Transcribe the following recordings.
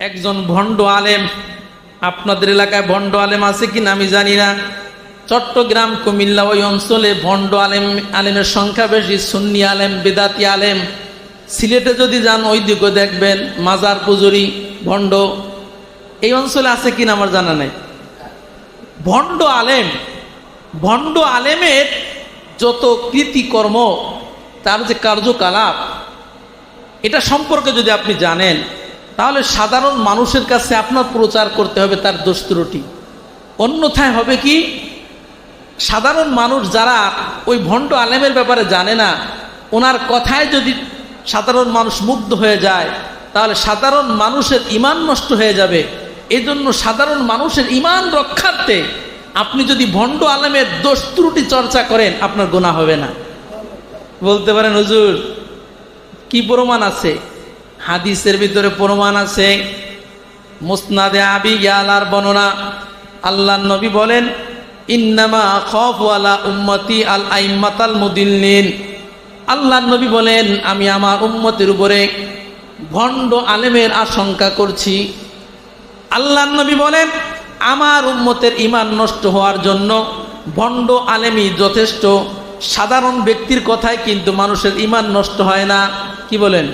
একজন ভণ্ড আলেম। আপনাদের এলাকায় ভণ্ড আলেম আছে কিনা আমি জানি না। চট্টগ্রাম, কুমিল্লা ওই অঞ্চলে ভণ্ড আলেম, আলেমের সংখ্যা বেশি, সুন্নি আলেম, বেদাতি আলেম। সিলেটে যদি যান, ওই দিকে দেখবেন মাজার পুজুরি ভণ্ড। এই অঞ্চলে আছে কিনা আমার জানা নাই। ভণ্ড আলেম, ভণ্ড আলেমের যত কৃতিকর্ম, তার যে কার্যকলাপ, এটা সম্পর্কে যদি আপনি জানেন তাহলে সাধারণ মানুষের কাছে আপনার প্রচার করতে হবে তার দোষ ত্রুটি। অন্যথায় হবে কি? সাধারণ মানুষ যারা ওই ভণ্ড আলেমের ব্যাপারে জানে না, ওনার কথায় যদি সাধারণ মানুষ মুগ্ধ হয়ে যায়, তাহলে সাধারণ মানুষের ইমান নষ্ট হয়ে যাবে। এই জন্য সাধারণ মানুষের ইমান রক্ষার্থে আপনি যদি ভণ্ড আলেমের দোষ ত্রুটি চর্চা করেন, আপনার গোনা হবে না। বলতে পারেন, হুজুর, কি প্রমাণ আছে? হাদিসের ভিতরে প্রমাণ আছে। মুসনাদে আবি ইয়ালার বর্ণনা। আল্লাহ নবী বলেন, ইন্নামা খফ আলা উম্মতি আল আইম্মাতাল মুদিল্লিন। আল্লাহ নবী বলেন, আমি আমার উম্মতের উপরে ভণ্ড আলেমের আশঙ্কা করছি। আল্লাহ নবী বলেন, আমার উম্মতের ইমান নষ্ট হওয়ার জন্য ভণ্ড আলেমই যথেষ্ট। সাধারণ ব্যক্তির কথায় কিন্তু মানুষের ইমান নষ্ট হয় না। কি বলেন?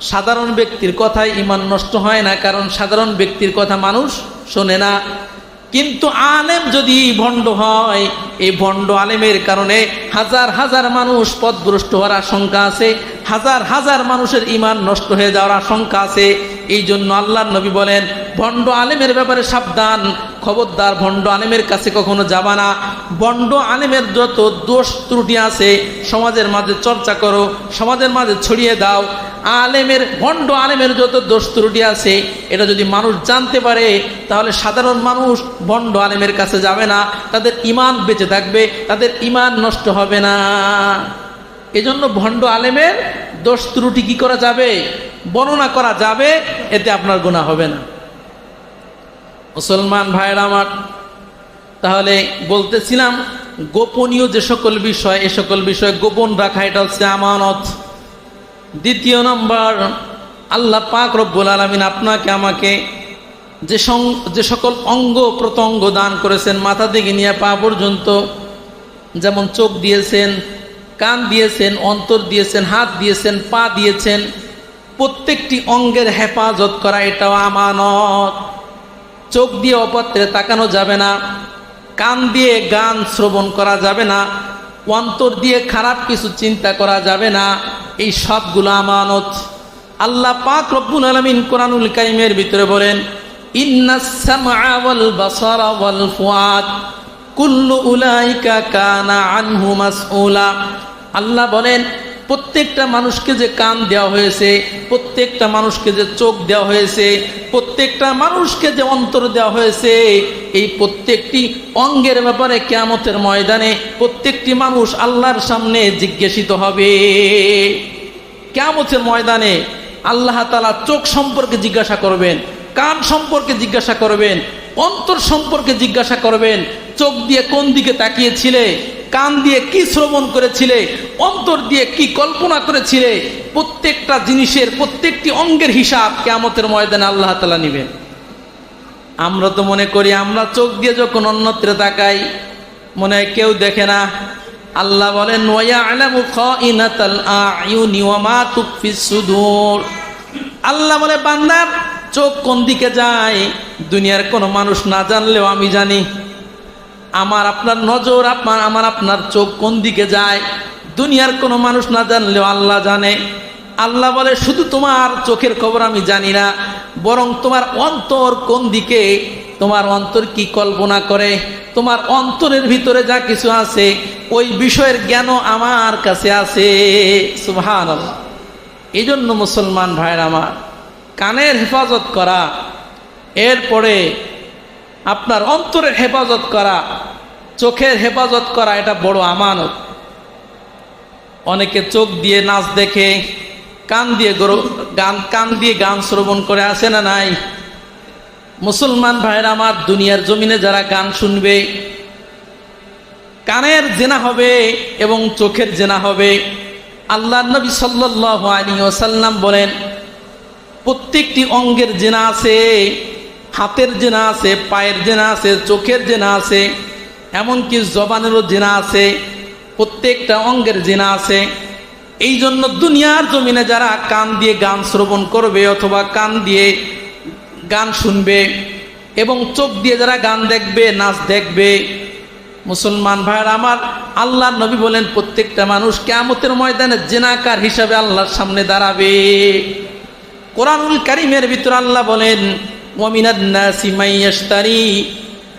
সাধারণ ব্যক্তির কথায় ইমান নষ্ট হয় না, কারণ সাধারণ ব্যক্তির কথা মানুষ শোনে না। কিন্তু আলেম যদি ভণ্ড হয়, এই ভণ্ড আলেমের কারণে হাজার হাজার মানুষ পথভ্রষ্ট হওয়ার আশঙ্কা আছে, হাজার হাজার মানুষের ইমান নষ্ট হয়ে যাওয়ার আশঙ্কা আছে। এই জন্য আল্লাহ নবী বলেন, ভণ্ড আলেমের ব্যাপারে সাবধান। খবরদার ভণ্ড আলেমের কাছে কখনো যাবা না। ভণ্ড আলেমের যত দোষ ত্রুটি আছে, সমাজের মাঝে চর্চা করো, সমাজের মাঝে ছড়িয়ে দাও। আলেমের, ভণ্ড আলেমের যত দোষ ত্রুটি আছে, এটা যদি মানুষ জানতে পারে, তাহলে সাধারণ মানুষ ভণ্ড আলেমের কাছে যাবে না। তাদের ইমান বেঁচে থাকবে, তাদের ইমান নষ্ট হবে না। এজন্য ভণ্ড আলেমের দোষ ত্রুটি কি করা যাবে? বর্ণনা করা যাবে, এতে আপনার গুণা হবে না। মুসলমান ভাইয়ের আমার, তাহলে বলতেছিলাম, গোপনীয় যে সকল বিষয়, এ সকল বিষয় গোপন রাখা, এটা হচ্ছে আমানত। দ্বিতীয় নম্বর, আল্লাহ পাক রব্বুল আলমিন আপনাকে, আমাকে যে যে সকল অঙ্গ প্রত্যঙ্গ দান করেছেন, মাথা থেকে নিয়ে পা পর্যন্ত, যেমন চোখ দিয়েছেন, কান দিয়েছেন, অন্তর দিয়েছেন, হাত দিয়েছেন, পা দিয়েছেন, প্রত্যেকটি অঙ্গের হেফাজত করা, এটাও আমানত। চোখ দিয়ে অপত্রে তাকানো যাবে না, কান দিয়ে গান শ্রবণ করা যাবে না, অন্তর দিয়ে খারাপ কিছু চিন্তা করা যাবে না, এই সবগুলো আমানত। আল্লাহ পাক রব্বুল আলমিন কোরআনুল কাইমের ভিতরে বলেন আল্লাহ বলেন প্রত্যেকটা মানুষকে যে কান দেওয়া হয়েছে, প্রত্যেকটা মানুষকে যে চোখ দেওয়া হয়েছে, প্রত্যেকটা মানুষকে যে অন্তর দেওয়া হয়েছে, এই প্রত্যেকটি অঙ্গের ব্যাপারে কেয়ামতের ময়দানে প্রত্যেকটি মানুষ আল্লাহর সামনে জিজ্ঞাসিত হবে। কেয়ামতের ময়দানে আল্লাহ তালা চোখ সম্পর্কে জিজ্ঞাসা করবেন, কান সম্পর্কে জিজ্ঞাসা করবেন, অন্তর সম্পর্কে জিজ্ঞাসা করবেন, চোখ দিয়ে কোন দিকে তাকিয়েছিলে? কান দিয়ে কি শ্রবণ করেছিলে, অন্তর দিয়ে কি কল্পনা করেছিলে, প্রত্যেকটা জিনিসের, প্রত্যেকটি অঙ্গের হিসাব কেমতের ময়দানে আল্লাহ তালা নিবেন। আমরা তো মনে করি, আমরা চোখ দিয়ে যখন অন্যত্রে তাকাই, মনে হয় কেউ দেখে না। আল্লাহ বলেন আল্লাহ বলে বান্দার চোখ কোন দিকে যায়? দুনিয়ার কোনো মানুষ না জানলেও আমি জানি। আমার আপনার নজর, আপনার আমার আপনার চোখ কোন দিকে যায়? দুনিয়ার কোনো মানুষ না জানলেও আল্লাহ জানে। আল্লাহ বলে, শুধু তোমার চোখের খবর আমি জানি না, বরং তোমার অন্তর কোন দিকে? তোমার অন্তর কি কল্পনা করে? তোমার অন্তরের ভিতরে যা কিছু আছে, ওই বিষয়ের জ্ঞানও আমার কাছে আছে। সুহান এই জন্য মুসলমান ভাইয়ের আমার, কানের হেফাজত করা, এরপরে আপনার অন্তরের হেফাজত করা চোখের হেফাজত করা এটা বড় আমানত। অনেকে চোখ দিয়ে নাচ দেখে, কান দিয়ে গান, কান দিয়ে গান শ্রবণ করে আসে না নাই? মুসলমান ভাইয়ের, আমার দুনিয়ার জমিনে যারা গান শুনবে, কানের জেনা হবে এবং চোখের জেনা হবে। আল্লাহ নবী সাল্লাহ আলী বলেন, প্রত্যেকটি অঙ্গের জেনা আছে, হাতের জেনা আছে, পায়ের জেনা আছে, চোখের জেনা আছে। এমনকি জবানেরও জেনা আছে, প্রত্যেকটা অঙ্গের জেনা আছে। এই জন্য দুনিয়ার জমিনে যারা কান দিয়ে গান শ্রবণ করবে অথবা কান দিয়ে গান শুনবে এবং চোখ দিয়ে যারা গান দেখবে, নাচ দেখবে, মুসলমান ভাইয়ের, আমার আল্লাহ নবী বলেন, প্রত্যেকটা মানুষ কেমতের ময়দানে জেনাকার হিসাবে আল্লাহর সামনে দাঁড়াবে। কোরআনুল কারিমের ভিতর আল্লাহ বলেন ওয়ামিনান্নাসি মাইয়াশতারি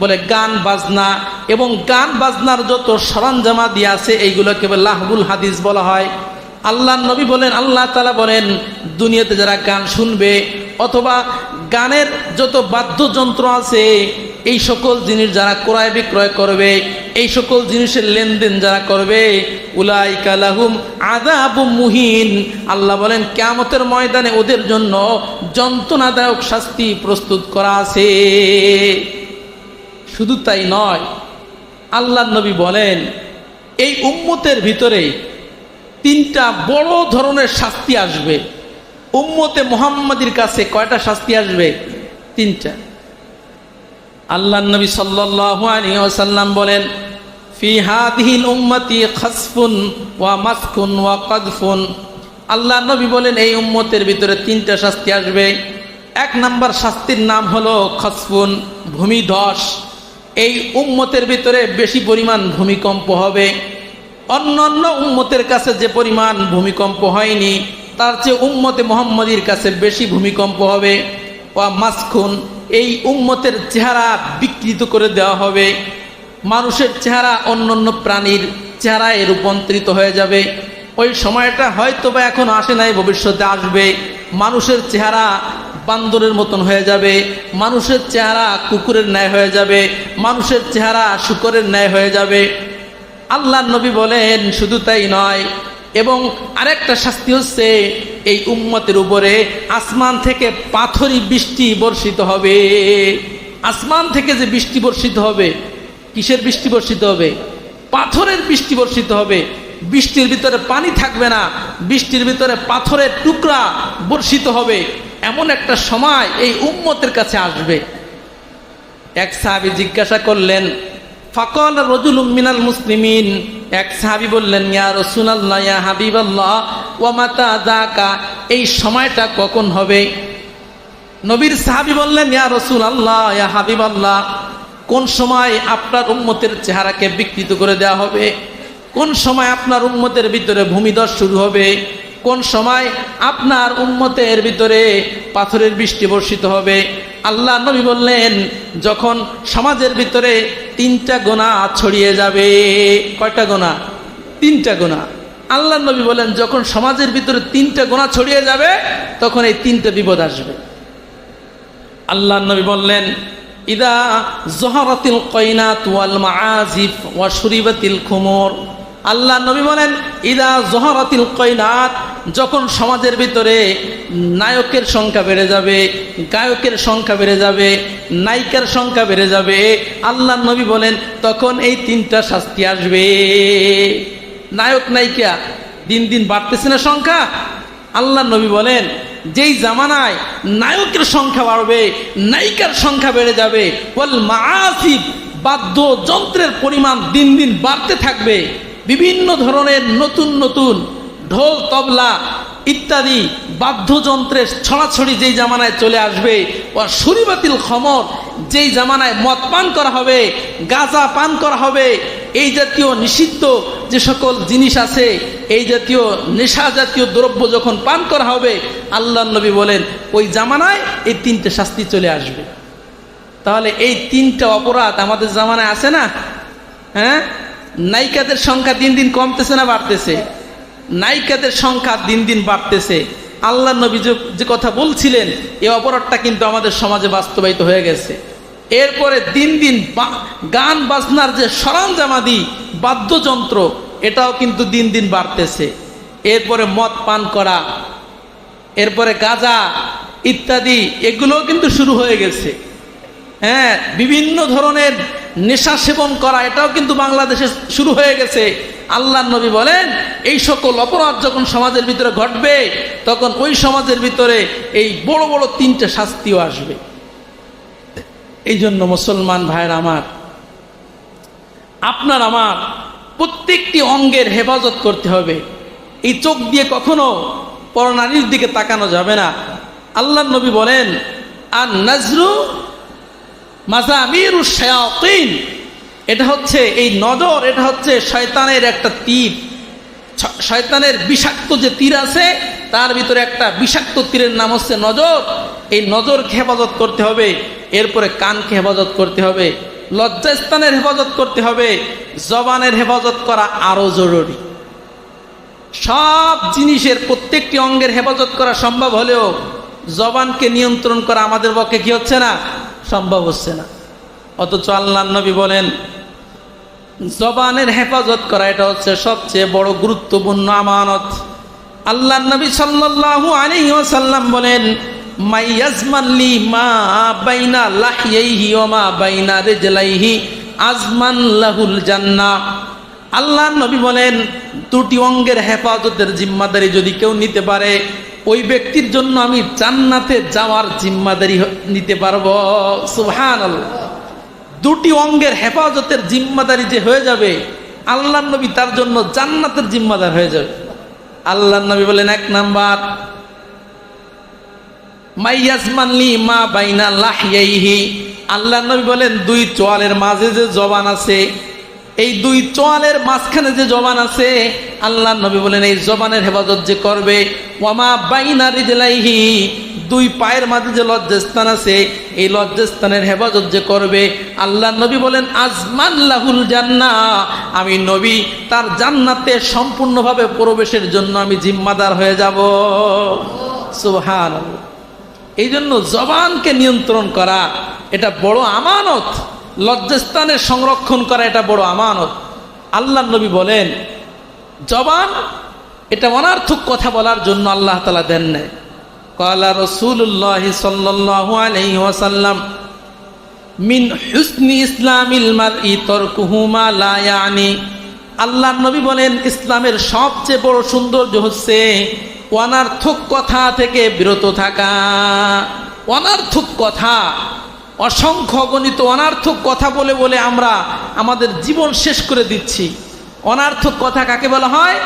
বলে গান, বাজনা এবং গান, বাজনার যত সরঞ্জামাদি আছে, এইগুলোকে বলে লাহবুল হাদিস বলা হয়। আল্লাহ নবী বলেন, আল্লাহ তালা বলেন, দুনিয়াতে যারা গান শুনবে অথবা গানের যত বাদ্যযন্ত্র আছে, এই সকল জিনিস যারা ক্রয় বিক্রয় করবে, এই সকল জিনিসের লেনদেন যারা করবে উলাই কালাহুম আদাবু মুহিন। আল্লাহ বলেন কেমতের ময়দানে ওদের জন্য যন্ত্রণাদায়ক শাস্তি প্রস্তুত করা আছে। শুধু তাই নয়, আল্লাহ নবী বলেন, এই উম্মতের ভিতরে তিনটা বড় ধরনের শাস্তি আসবে। উম্মতে মোহাম্মদের কাছে কয়টা শাস্তি আসবে? তিনটা। আল্লাহ নবী সাল্লাল্লাহু আলাইহি বলেন, ফি উম্মতি খাসফুন ওয়া মাসকুন ওয়া কাদফুন। আল্লাহ নবী বলেন, এই উম্মতের ভিতরে তিনটা শাস্তি আসবে। এক নাম্বার শাস্তির নাম হলো খসফুন, ভূমিধস। এই উম্মতের ভিতরে বেশি পরিমাণ ভূমিকম্প হবে। অন্য অন্য উম্মতের কাছে যে পরিমাণ ভূমিকম্প হয়নি, তার চেয়ে উম্মতে মোহাম্মদীর কাছে বেশি ভূমিকম্প হবে। ওয়া মাসখুন, এই উম্মতের চেহারা বিকৃত করে দেওয়া হবে। মানুষের চেহারা অন্য অন্য প্রাণীর চেহারায় রূপান্তরিত হয়ে যাবে। ওই সময়টা হয়তো বা এখন আসে নাই, ভবিষ্যতে আসবে। মানুষের চেহারা বান্দরের মতন হয়ে যাবে, মানুষের চেহারা কুকুরের ন্যায় হয়ে যাবে, মানুষের চেহারা শুকরের ন্যায় হয়ে যাবে। আল্লাহ নবী বলেন, শুধু তাই নয়, এবং আরেকটা শাস্তি হচ্ছে, এই উম্মতের উপরে আসমান থেকে পাথরি বৃষ্টি বর্ষিত হবে। আসমান থেকে যে বৃষ্টি বর্ষিত হবে, কিসের বৃষ্টি বর্ষিত হবে? পাথরের বৃষ্টি বর্ষিত হবে। বৃষ্টির ভিতরে পানি থাকবে না, বৃষ্টির ভিতরে পাথরের টুকরা বর্ষিত হবে। এমন একটা সময় এই উম্মতের কাছে আসবে। এক সাহাবি জিজ্ঞাসা করলেন, ফকল রজুল মিনাল মুসলিমিন? এক সাহাবি বললেন, ইয়া রসুলাল্লাহ, ইয়া হাবিবাল্লাহ, ওয়া মাতা দাকা এই সময়টা কখন হবে? নবীর সাহাবি বললেন, ইয়া রসুল আল্লাহ ইয়া হাবিব আল্লাহ কোন সময় আপনার উম্মতের চেহারাকে বিকৃত করে দেওয়া হবে? কোন সময় আপনার উন্মতের ভিতরে ভূমিদশ শুরু হবে? কোন সময় আপনার উন্মতের ভিতরে পাথরের বৃষ্টি বর্ষিত হবে? আল্লাহ নবী বললেন, যখন সমাজের ভিতরে তিনটা গোনা ছড়িয়ে যাবে। কয়টা গোনা? তিনটা গোনা। আল্লাহ নবী বলেন, যখন সমাজের ভিতরে তিনটা গোনা ছড়িয়ে যাবে, তখন এই তিনটা বিপদ আসবে। আল্লাহ নবী বললেন, ইদা জহরাতিল কয়নাত ওয়াল মাআজিফ ওয়া শুরিবাতিল খুমর। আল্লাহ নবী বলেন, ইদা জহরাতিল কয়নাত যখন সমাজের ভিতরে নায়কের সংখ্যা বেড়ে যাবে, গায়কের সংখ্যা বেড়ে যাবে, নায়িকার সংখ্যা বেড়ে যাবে, আল্লাহ নবী বলেন, তখন এই তিনটা শাস্তি আসবে। নায়ক, নায়িকা দিন দিন বাড়তেছে না সংখ্যা? আল্লাহ নবী বলেন, যেই জামানায় নায়কের সংখ্যা বাড়বে, নায়িকার সংখ্যা বেড়ে যাবে মাসিব বাদ্য যন্ত্রের পরিমাণ দিন দিন বাড়তে থাকবে। বিভিন্ন ধরনের নতুন নতুন ঢোল, তবলা ইত্যাদি বাদ্যযন্ত্রের ছড়াছড়ি যেই জামানায় চলে আসবে ও সুরিবাতিল খমর যেই জামানায় মদ পান করা হবে, গাঁজা পান করা হবে, এই জাতীয় নিষিদ্ধ যে সকল জিনিস আছে, এই জাতীয় নেশা জাতীয় দ্রব্য যখন পান করা হবে আল্লাহ নবী বলেন, ওই জামানায় এই তিনটে শাস্তি চলে আসবে। তাহলে এই তিনটা অপরাধ আমাদের জামানায় আছে না? হ্যাঁ? নায়িকাদের সংখ্যা দিন দিন কমতেছে না বাড়তেছে? নায়িকাদের সংখ্যা দিন দিন বাড়তেছে। আল্লাহ নবী যে- কথা বলছিলেন এ অপরাধটা কিন্তু আমাদের সমাজে বাস্তবায়িত হয়ে গেছে। এরপরে দিন দিন গান বাজনার যে সরঞ্জামাদি, বাদ্যযন্ত্র, এটাও কিন্তু দিন দিন বাড়তেছে। এরপরে মদ পান করা, এরপরে গাঁজা ইত্যাদি, এগুলোও কিন্তু শুরু হয়ে গেছে। হ্যাঁ বিভিন্ন ধরনের নেশা সেবন করা, এটাও কিন্তু বাংলাদেশে শুরু হয়ে গেছে। আল্লাহ নবী বলেন, এই সকল অপরাধ যখন সমাজের ভিতরে ঘটবে, তখন ওই সমাজের ভিতরে এই বড় বড় তিনটে শাস্তিও আসবে। এই জন্য মুসলমান ভাইয়ের আমার, আপনার আমার প্রত্যেকটি অঙ্গের হেফাজত করতে হবে। এই চোখ দিয়ে কখনো পরনারীর দিকে তাকানো যাবে না। আল্লাহ নবী বলেন আর নাজরু মাজামিরু শায়াতিন। এটা হচ্ছে এই নজর, এটা হচ্ছে শয়তানের একটা তীর। শয়তানের বিষাক্ত যে তীর আছে, তার ভিতরে একটা বিষাক্ত তীরের নাম হচ্ছে নজর। এই নজরকে হেফাজত করতে হবে, এরপরে কানকে হেফাজত করতে হবে, লজ্জাস্থানের হেফাজত করতে হবে, জবানের হেফাজত করা আরও জরুরি। সব জিনিসের প্রত্যেকটি অঙ্গের হেফাজত করা সম্ভব হলেও জবানকে নিয়ন্ত্রণ করা আমাদের পক্ষে কি হচ্ছে না? সম্ভব হচ্ছে না। অথচ আল্লাহ নবী বলেন, জবানের হেফাজত করা এটা হচ্ছে সবচেয়ে বড় গুরুত্বপূর্ণ আমানত। আল্লাহ নবী সাল্লাল্লাহু আলাইহি ওয়াসাল্লাম বলেন মাইয়াজমানলি মা মা বাইনা আল্লাহ নবী বলেন, দুটি অঙ্গের হেফাজতের জিম্মাদারি যদি কেউ নিতে পারে ওই ব্যক্তির জন্য আমি জান্নাতে যাওয়ার জিম্মাদারি নিতে পারব। সুহান দুটি অঙ্গের হেফাজতের জিম্মাদারি যে হয়ে যাবে আল্লাহ নবী তার জন্য জান্নাতের জিম্মাদার হয়ে যাবে। আল্লাহ নবী বলেন, এক নাম্বার মা বাইনা লাহিয়াইহি আল্লাহ নবী বলেন, দুই চোয়ালের মাঝে যে জবান আছে, এই দুই চোয়ালের মাঝখানে যে জবান আছে আল্লাহ নবী বলেন, এই জবানের হেফাজত যে করবে ওয়ামা বাইনা রিজলাইহি দুই পায়ের মাঝে যে লজ্জাস্থান আছে, এই লজ্জাস্থানের হেফাজত যে করবে আল্লাহ নবী বলেন, আজমান লাহুল জান্না আমি নবী, তার জান্নাতে সম্পূর্ণভাবে প্রবেশের জন্য আমি জিম্মাদার হয়ে যাব। সুবহান এই জন্য জবানকে নিয়ন্ত্রণ করা, এটা বড় আমানত। লজ্জাস্থানের সংরক্ষণ করা, এটা বড় আমানত। আল্লাহ নবী বলেন, জবান এটা অনার্থক কথা বলার জন্য আল্লাহ তালা দেন নাই। কলা রসুল্লাহ সাল্লাহ ওয়াসাল্লাম, মিন হুসনি ইসলামিল মারই তরকুহুমা লা ইয়ানি। আল্লাহ নবী বলেন, ইসলামের সবচেয়ে বড় সৌন্দর্য হচ্ছে অনার্থক কথা থেকে বিরত থাকা। অনার্থক কথা, অসংখ্য গণিত অনার্থক কথা বলে বলে আমরা আমাদের জীবন শেষ করে দিচ্ছি। অনার্থক কথা কাকে বলা হয়?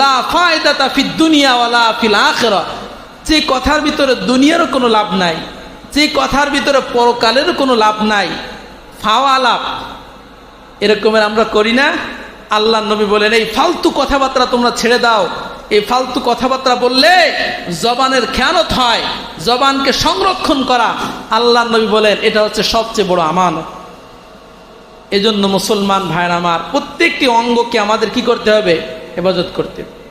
লা দুনিয়া যে কথার ভিতরে দুনিয়ারও কোনো লাভ নাই, যে কথার ভিতরে পরকালের কোনো লাভ নাই, ফাওয়া লাভ। এরকমের আমরা করি না। আল্লাহ নবী বলেন, এই ফালতু কথাবার্তা তোমরা ছেড়ে দাও। এই ফালতু কথাবার্তা বললে জবানের খেয়ানত হয়, জবানকে সংরক্ষণ করা। আল্লাহ নবী বলেন, এটা হচ্ছে সবচেয়ে বড় আমানত। এজন্য মুসলমান ভাইয়ের আমার প্রত্যেকটি অঙ্গকে আমাদের কি করতে হবে হেফাজত করতে হবে।